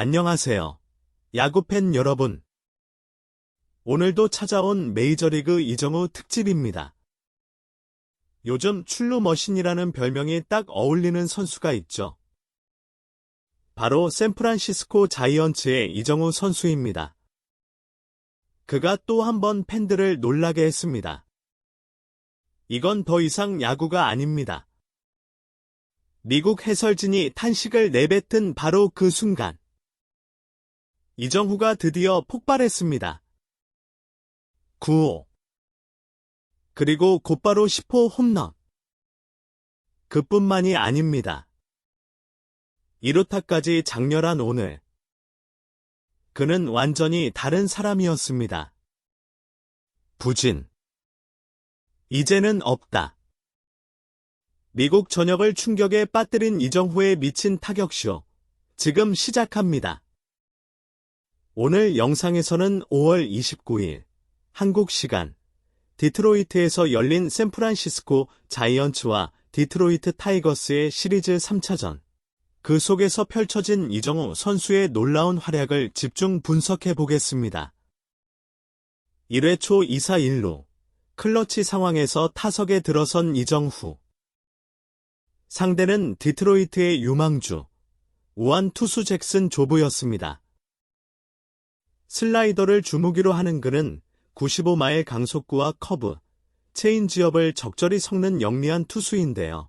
안녕하세요. 야구팬 여러분. 오늘도 찾아온 메이저리그 이정우 특집입니다. 요즘 출루 머신이라는 별명이 딱 어울리는 선수가 있죠. 바로 샌프란시스코 자이언츠의 이정우 선수입니다. 그가 또 한 번 팬들을 놀라게 했습니다. 이건 더 이상 야구가 아닙니다. 미국 해설진이 탄식을 내뱉은 바로 그 순간. 이정후가 드디어 폭발했습니다. 9호. 그리고 곧바로 10호 홈런. 그뿐만이 아닙니다. 1호타까지 장렬한 오늘. 그는 완전히 다른 사람이었습니다. 부진. 이제는 없다. 미국 전역을 충격에 빠뜨린 이정후의 미친 타격쇼. 지금 시작합니다. 오늘 영상에서는 5월 29일 한국 시간 디트로이트에서 열린 샌프란시스코 자이언츠와 디트로이트 타이거스의 시리즈 3차전 그 속에서 펼쳐진 이정우 선수의 놀라운 활약을 집중 분석해 보겠습니다. 1회 초 2사 1루 클러치 상황에서 타석에 들어선 이정후 상대는 디트로이트의 유망주 우한 투수 잭슨 조브였습니다. 슬라이더를 주무기로 하는 그는 95마일 강속구와 커브, 체인 지업을 적절히 섞는 영리한 투수인데요.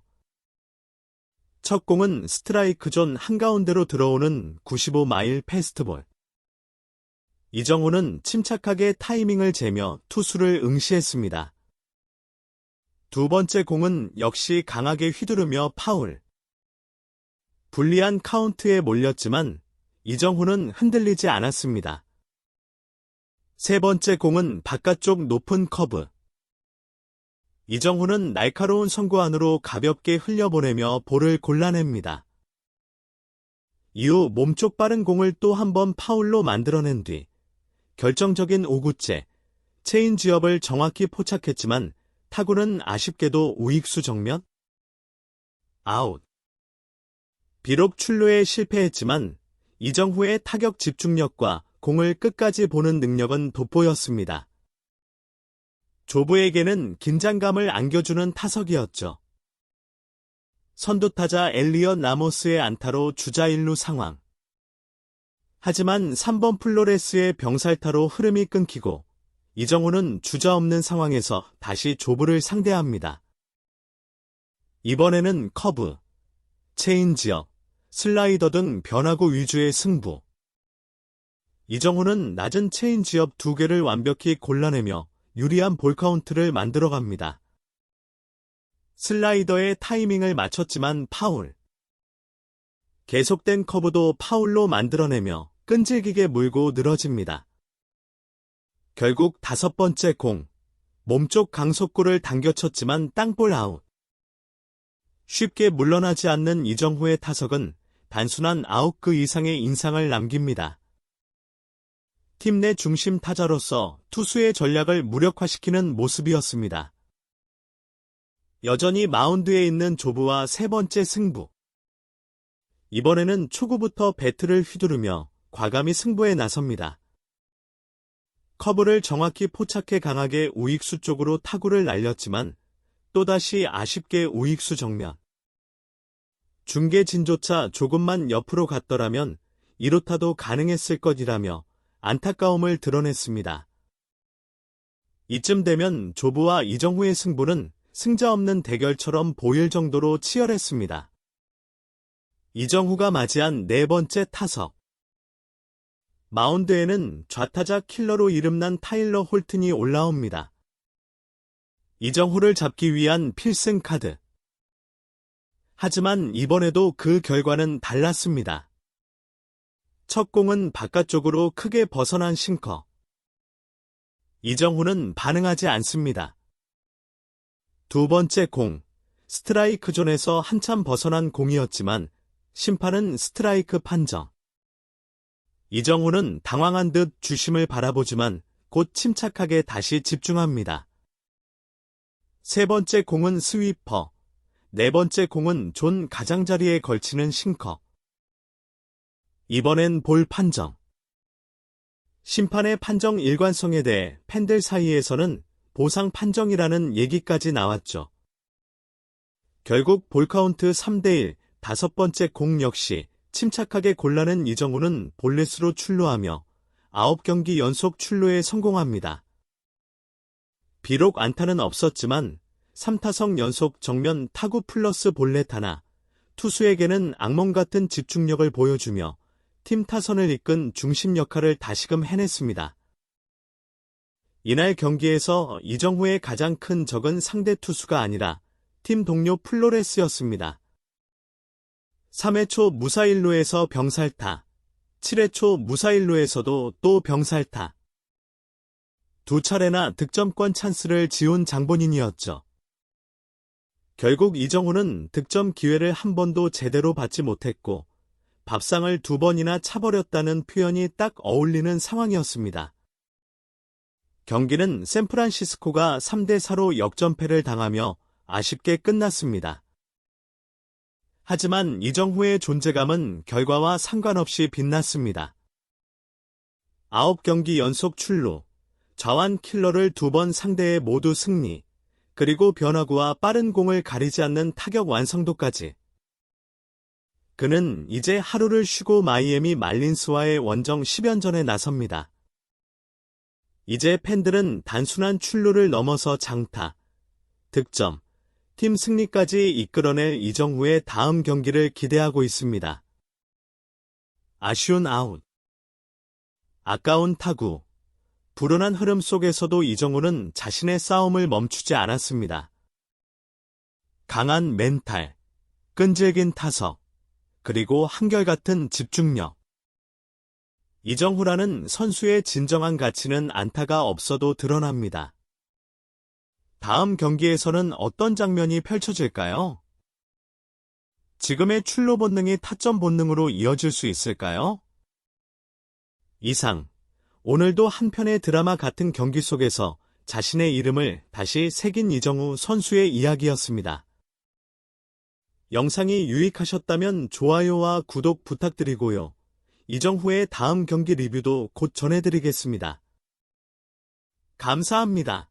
첫 공은 스트라이크 존 한가운데로 들어오는 95마일 패스트볼. 이정우는 침착하게 타이밍을 재며 투수를 응시했습니다. 두 번째 공은 역시 강하게 휘두르며 파울. 불리한 카운트에 몰렸지만 이정후는 흔들리지 않았습니다. 세 번째 공은 바깥쪽 높은 커브. 이정후는 날카로운 선구 안으로 가볍게 흘려보내며 볼을 골라냅니다. 이후 몸쪽 빠른 공을 또 한 번 파울로 만들어낸 뒤 결정적인 5구째 체인 지업을 정확히 포착했지만 타구는 아쉽게도 우익수 정면 아웃. 비록 출루에 실패했지만 이정후의 타격 집중력과 공을 끝까지 보는 능력은 돋보였습니다. 조부에게는 긴장감을 안겨주는 타석이었죠. 선두타자 엘리엇 라모스의 안타로 주자 1루 상황. 하지만 3번 플로레스의 병살타로 흐름이 끊기고 이정우는 주자 없는 상황에서 다시 조부를 상대합니다. 이번에는 커브, 체인지업, 슬라이더 등 변화구 위주의 승부. 이정우는 낮은 체인지업 두 개를 완벽히 골라내며 유리한 볼카운트를 만들어갑니다. 슬라이더의 타이밍을 맞췄지만 파울. 계속된 커브도 파울로 만들어내며 끈질기게 물고 늘어집니다. 결국 다섯 번째 공, 몸쪽 강속구를 당겨쳤지만 땅볼 아웃. 쉽게 물러나지 않는 이정후의 타석은 단순한 아웃 그 이상의 인상을 남깁니다. 팀 내 중심 타자로서 투수의 전략을 무력화시키는 모습이었습니다. 여전히 마운드에 있는 조부와 세 번째 승부. 이번에는 초구부터 배트를 휘두르며 과감히 승부에 나섭니다. 커브를 정확히 포착해 강하게 우익수 쪽으로 타구를 날렸지만 또다시 아쉽게 우익수 정면. 중계 진조차 조금만 옆으로 갔더라면 1호타도 가능했을 것이라며 안타까움을 드러냈습니다. 이쯤 되면 조부와 이정후의 승부는 승자 없는 대결처럼 보일 정도로 치열했습니다. 이정후가 맞이한 네 번째 타석. 마운드에는 좌타자 킬러로 이름난 타일러 홀튼이 올라옵니다. 이정후를 잡기 위한 필승 카드. 하지만 이번에도 그 결과는 달랐습니다. 첫 공은 바깥쪽으로 크게 벗어난 싱커. 이정후는 반응하지 않습니다. 두 번째 공, 스트라이크 존에서 한참 벗어난 공이었지만 심판은 스트라이크 판정. 이정후는 당황한 듯 주심을 바라보지만 곧 침착하게 다시 집중합니다. 세 번째 공은 스위퍼, 네 번째 공은 존 가장자리에 걸치는 싱커. 이번엔 볼 판정. 심판의 판정 일관성에 대해 팬들 사이에서는 보상 판정이라는 얘기까지 나왔죠. 결국 볼카운트 3대1 다섯 번째 공 역시 침착하게 골라낸 이정우는 볼넷으로 출루하며 9경기 연속 출루에 성공합니다. 비록 안타는 없었지만 3타석 연속 정면 타구 플러스 볼넷 하나, 투수에게는 악몽 같은 집중력을 보여주며 팀 타선을 이끈 중심 역할을 다시금 해냈습니다. 이날 경기에서 이정후의 가장 큰 적은 상대 투수가 아니라 팀 동료 플로레스였습니다. 3회 초 무사일루에서 병살타, 7회 초 무사일루에서도 또 병살타. 두 차례나 득점권 찬스를 지운 장본인이었죠. 결국 이정후는 득점 기회를 한 번도 제대로 받지 못했고 밥상을 두 번이나 차버렸다는 표현이 딱 어울리는 상황이었습니다. 경기는 샌프란시스코가 3대4로 역전패를 당하며 아쉽게 끝났습니다. 하지만 이정후의 존재감은 결과와 상관없이 빛났습니다. 9경기 연속 출루, 좌완 킬러를 두 번 상대해 모두 승리, 그리고 변화구와 빠른 공을 가리지 않는 타격 완성도까지. 그는 이제 하루를 쉬고 마이애미 말린스와의 원정 10연전에 나섭니다. 이제 팬들은 단순한 출루를 넘어서 장타, 득점, 팀 승리까지 이끌어낼 이정후의 다음 경기를 기대하고 있습니다. 아쉬운 아웃. 아까운 타구. 불온한 흐름 속에서도 이정우는 자신의 싸움을 멈추지 않았습니다. 강한 멘탈, 끈질긴 타석, 그리고 한결같은 집중력. 이정후라는 선수의 진정한 가치는 안타가 없어도 드러납니다. 다음 경기에서는 어떤 장면이 펼쳐질까요? 지금의 출로 본능이 타점 본능으로 이어질 수 있을까요? 이상, 오늘도 한 편의 드라마 같은 경기 속에서 자신의 이름을 다시 새긴 이정우 선수의 이야기였습니다. 영상이 유익하셨다면 좋아요와 구독 부탁드리고요. 이정후의 다음 경기 리뷰도 곧 전해드리겠습니다. 감사합니다.